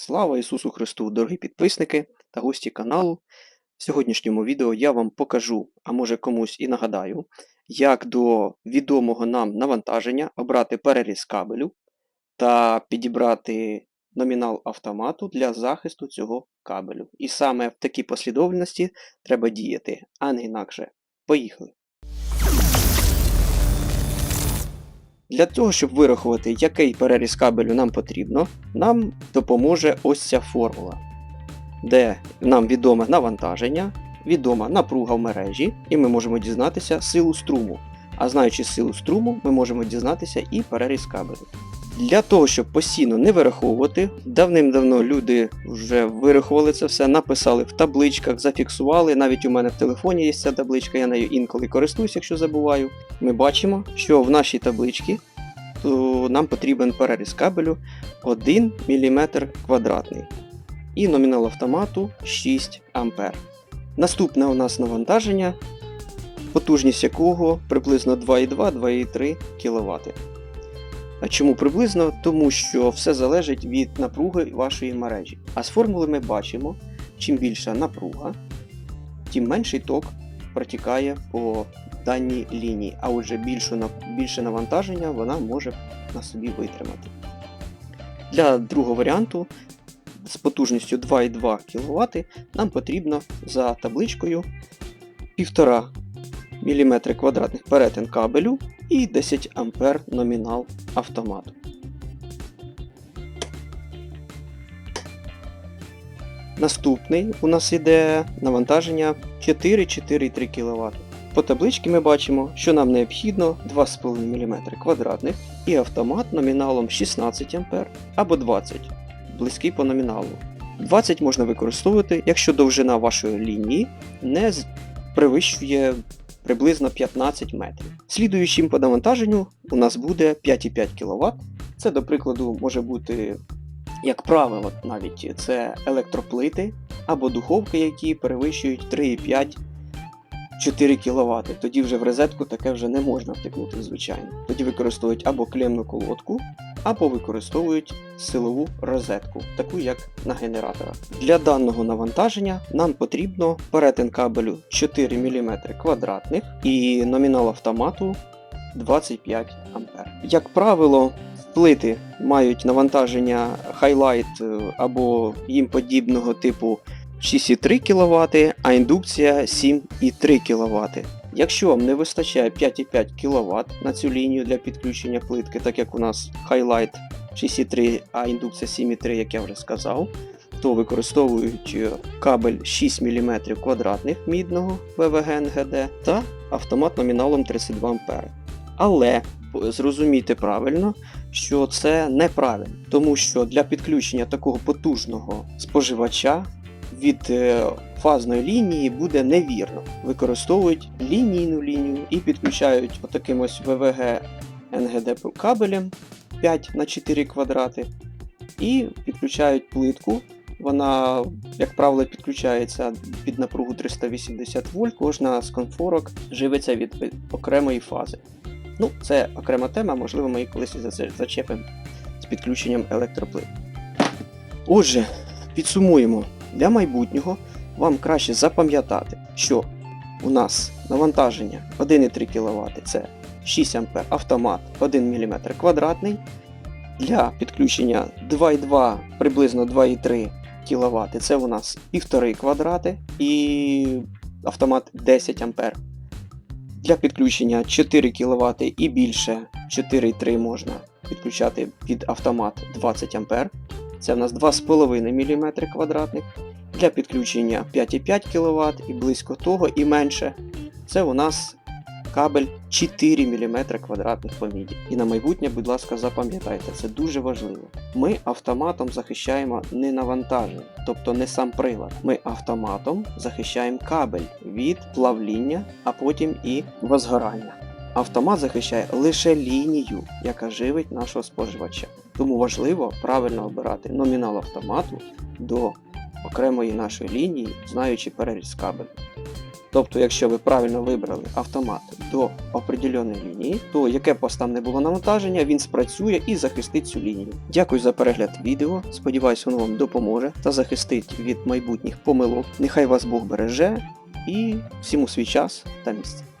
Слава Ісусу Христу, дорогі підписники та гості каналу. В сьогоднішньому відео я вам покажу, а може комусь і нагадаю, як до відомого нам навантаження обрати переріз кабелю та підібрати номінал автомату для захисту цього кабелю. І саме в такій послідовності треба діяти, а не інакше. Поїхали! Для того, щоб вирахувати, який переріз кабелю нам потрібно, нам допоможе ось ця формула, де нам відоме навантаження, відома напруга в мережі, і ми можемо дізнатися силу струму. А знаючи силу струму, ми можемо дізнатися і переріз кабелю. Для того, щоб постійно не вираховувати, давним-давно люди вже вирахували це все, написали в табличках, зафіксували. Навіть у мене в телефоні є ця табличка, я нею інколи користуюсь, якщо забуваю. Ми бачимо, що в нашій табличці то нам потрібен переріз кабелю 1 мм квадратний і номінал автомату 6 А. Наступне у нас навантаження, потужність якого приблизно 2,2-2,3 кВт. А чому приблизно? Тому що все залежить від напруги вашої мережі. А з формули ми бачимо, чим більша напруга, тим менший ток протікає по даній лінії, а отже більше, більше навантаження вона може на собі витримати. Для другого варіанту з потужністю 2,2 кВт нам потрібно за табличкою 1,5 мм квадратних перетин кабелю і 10 А номінал автомату. Наступний у нас іде навантаження 4-4,3 кВт. По табличці ми бачимо, що нам необхідно 2,5 мм квадратних і автомат номіналом 16 А або 20 близький по номіналу. 20 можна використовувати, якщо довжина вашої лінії не перевищує приблизно 15 метрів. Слідуючим по навантаженню у нас буде 5,5 кВт. Це, до прикладу, може бути, як правило, навіть це електроплити або духовки, які перевищують 3,5 4 кВт. Тоді вже в розетку таке вже не можна втикнути, звичайно. Тоді використовують або клемну колодку, або використовують силову розетку, таку як на генераторах. Для даного навантаження нам потрібно перетин кабелю 4 мм квадратних і номінал автомату 25 А. Як правило, плити мають навантаження Highlight або їм подібного типу 6,3 кВт, а індукція 7,3 кВт. Якщо вам не вистачає 5,5 кВт на цю лінію для підключення плитки, так як у нас Highlight 6,3, а індукція 7,3, як я вже сказав, то використовують кабель 6 мм квадратних мідного ВВГ НГД та автомат номіналом 32 А. Але зрозумійте правильно, що це неправильно, тому що для підключення такого потужного споживача від фазної лінії буде невірно. Використовують лінійну лінію і підключають отаким ось ВВГ НГД кабелем 5 на 4 квадрати. І підключають плитку. Вона, як правило, підключається під напругу 380 вольт. Кожна з конфорок живиться від окремої фази. Ну, це окрема тема, можливо, ми її колись зачепимо з підключенням електроплит. Отже, підсумуємо. Для майбутнього вам краще запам'ятати, що у нас навантаження 1,3 кВт це 6 А автомат 1 мм квадратний. Для підключення 2,2 приблизно 2,3 кВт це у нас 1,5 квадрати і автомат 10 А. Для підключення 4 кВт і більше 4,3 можна підключати під автомат 20 А. Це в нас 2,5 мм квадратних. Для підключення 5,5 кВт і близько того і менше. Це у нас кабель 4 мм квадратних по міді. І на майбутнє, будь ласка, запам'ятайте, це дуже важливо. Ми автоматом захищаємо не навантаження, тобто не сам прилад. Ми автоматом захищаємо кабель від плавління, а потім і возгорання. Автомат захищає лише лінію, яка живить нашого споживача. Тому важливо правильно обирати номінал автомату до окремої нашої лінії, знаючи переріз кабелю. Тобто, якщо ви правильно вибрали автомат до определеної лінії, то яке б там не було навантаження, він спрацює і захистить цю лінію. Дякую за перегляд відео. Сподіваюсь, воно вам допоможе та захистить від майбутніх помилок. Нехай вас Бог береже і всім у свій час та місце.